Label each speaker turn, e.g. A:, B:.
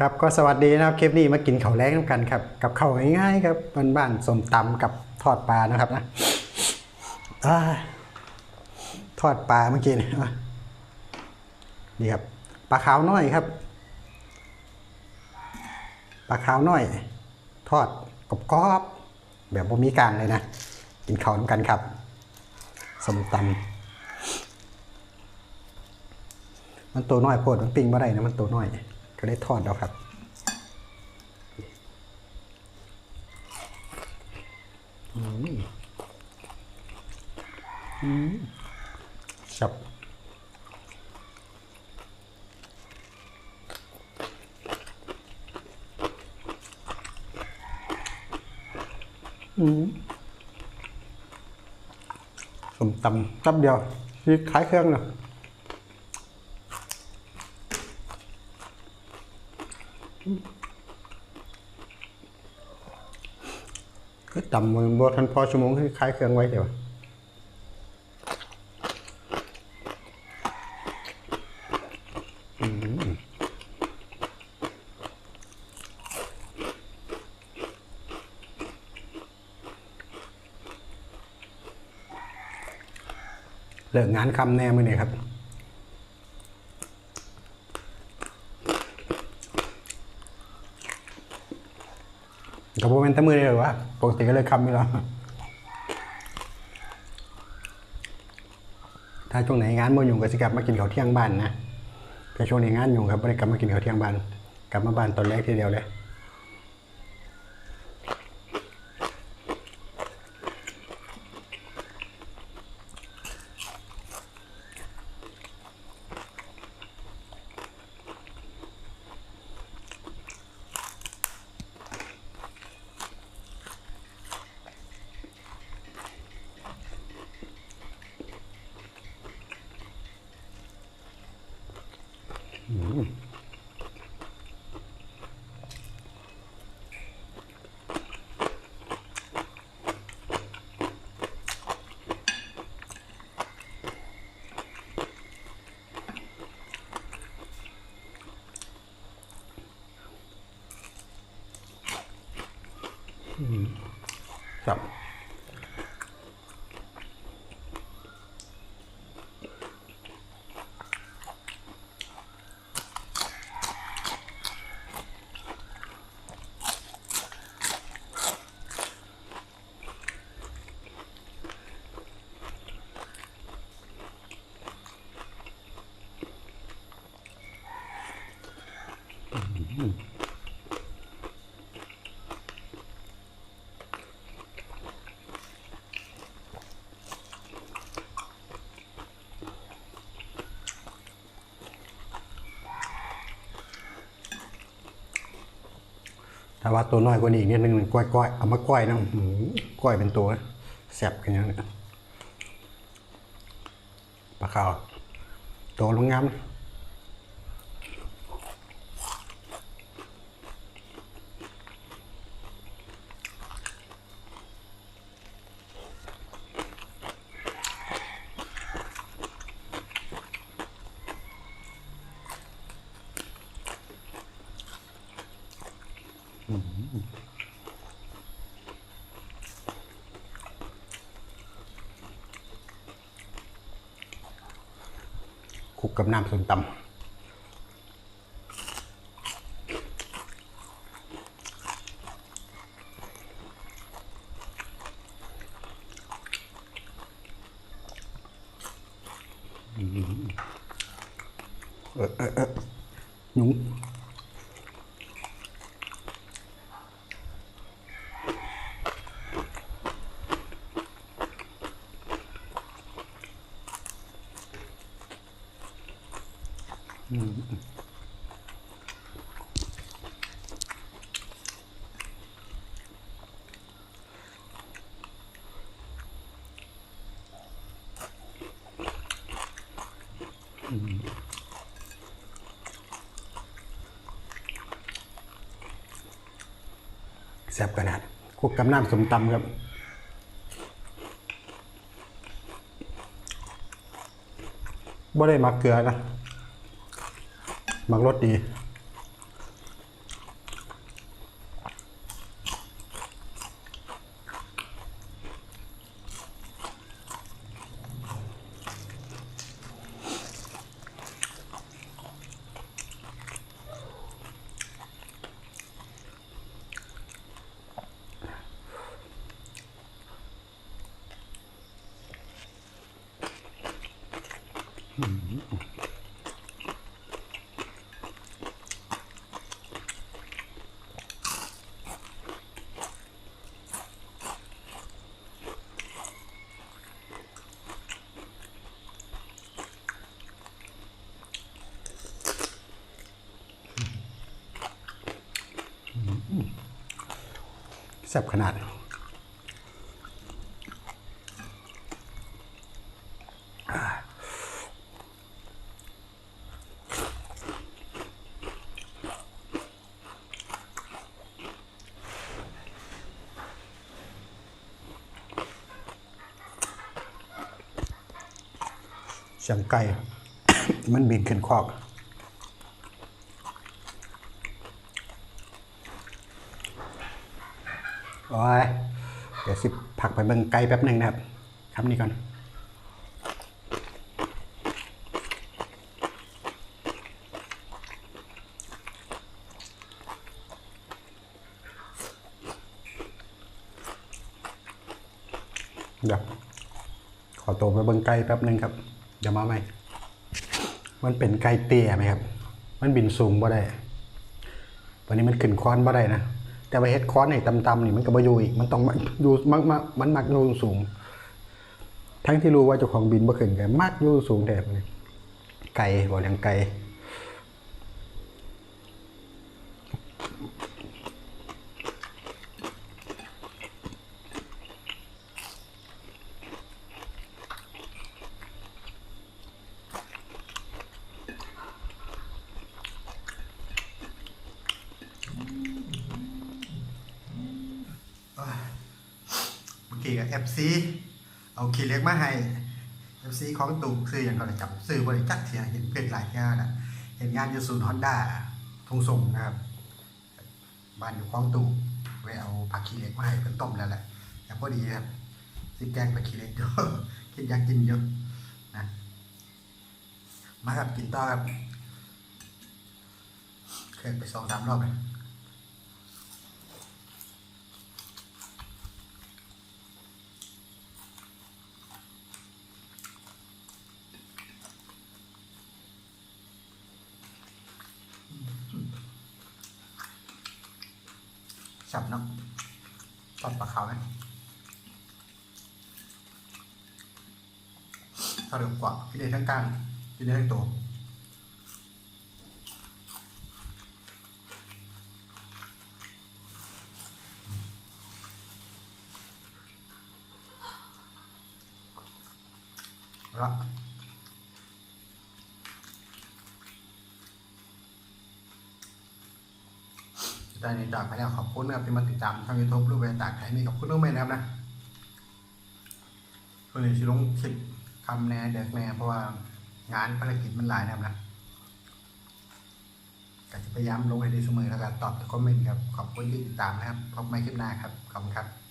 A: ครับก็สวัสดีนะครับคลิปนี้มากินข้าวแล้งกันครับ กับข้าวง่ายๆครับบ้านๆสมตำกับทอดปลานะครับนะอทอดปลาเมื่อกี้นี่อะนี่ครับปลาขาวน้อยครับปลาขาวน้อย ทอดกรอบๆแบบบ่มีกลางเลยนะ กินข้าวน้ำกันครับสมตำมันตัวน้อยโพดมันปิ้งมาได้นะมันตัวน้อย ก็ได้ทอดเอาครับ อืมอืมชับอืมสมตำตับเดียวที่ขายเครื่องเนาะ คือต่ำมือบทันพอชั่วโมงคือคล้ายเครื่องไว้เดี๋ยวเลิกงานคำแน่มือเนี่ยครับ กับโมเมนต์มือเลยหรอวะปกติก็เลยคำไม่หรอถ้าช่วงไหนงานโมยุ่งก็จะกลับมากินข้าวเที่ยงบ้านนะแต่ช่วงนี้งานยุ่งครับไม่ได้กลับมากินข้าวเที่ยงบ้าน กลับมาบ้านตอนแรกทีเดียวเลย ค ถ้าว่าตัวน้อยกว่านี้อีกนิดนึงมันก้อยก้อยเอามาก้อยนะก้อยเป็นตัวแซ่บกันอย่างนี้ปลาขาวตัวลงงาม ลุกกับน้ำส้มตำเออเออเออ แซ่บขนาดคุกกับน้ำสมตำครับบ่ได้มักเกลือนะ มักรสดี แซ่บขนาดเสียงไก่ มันบินขึ้นคอก อ้ยเดี๋ยวสิพักไปเบิ่งไก่แป๊บหนึ่งนะครับคำนี้ก่อนเดี๋ยวขอตัวไปเบิ่งไก่แป๊บหนึ่งครับ เดี๋ยวมาใหม่ มันเป็นไก่เตี้ยไหมครับ มันบินสูงบ่ได้ วันนี้มันขึ้นค้อนบ่ได้นะ แต่ว่าเฮ็ดค้อนให้ต่ำๆนี่มันก็บ่อยู่อีก มันต้องมาอยู่มักมามันมักอยู่สูง ทั้งที่รู้ว่าเจ้าของบินบ่ขึ้นก็มักอยู่สูงแถบนี่ไก่บ่เลี้ยงไก่ เมื่ อกี้กับ FC เอาคีเล็กมาให้ FC ของตู่ซื้ออย่างเขาเลยจับซื้อบริจักเทียเห็นเพื่อนหลายงานนะเห็นงานอยู่ศูนย์ฮอนด้าทงส่งนะครับบ้านอยู่คลองตู่ไปเอาผักคีย์เล็กมาให้เพิ่นต้มแล้วแหละแต่พอดีครับซิแกงผักคีย์เล็กอยู่คิดอยากกินเยอะนะมาครับกินต่อครับเคยไปสองสามรอบเลย สับเนาะตอดปลาขาวไหมถ้าเร็วกว่ากินได้ทั้งกลางกินได้ทั้งตัวละ ในจากไปแล้วขอบคุณนะครับที่มาติดตามทางยูทูบรูปแบบต่างไทยมีกับคุณน้องเมย์นะครับนะคนนี้ชิลงคลิปคำแน่เด็กแน่เพราะว่างานภารกิจมันหลายนะครับนะก็จะพยายามลงให้ดีเสมอแล้วก็ตอบทุกคอมเมนต์ครับขอบคุณที่ติดตามนะครับพบใหม่คลิปหน้าครับขอบคุณครับ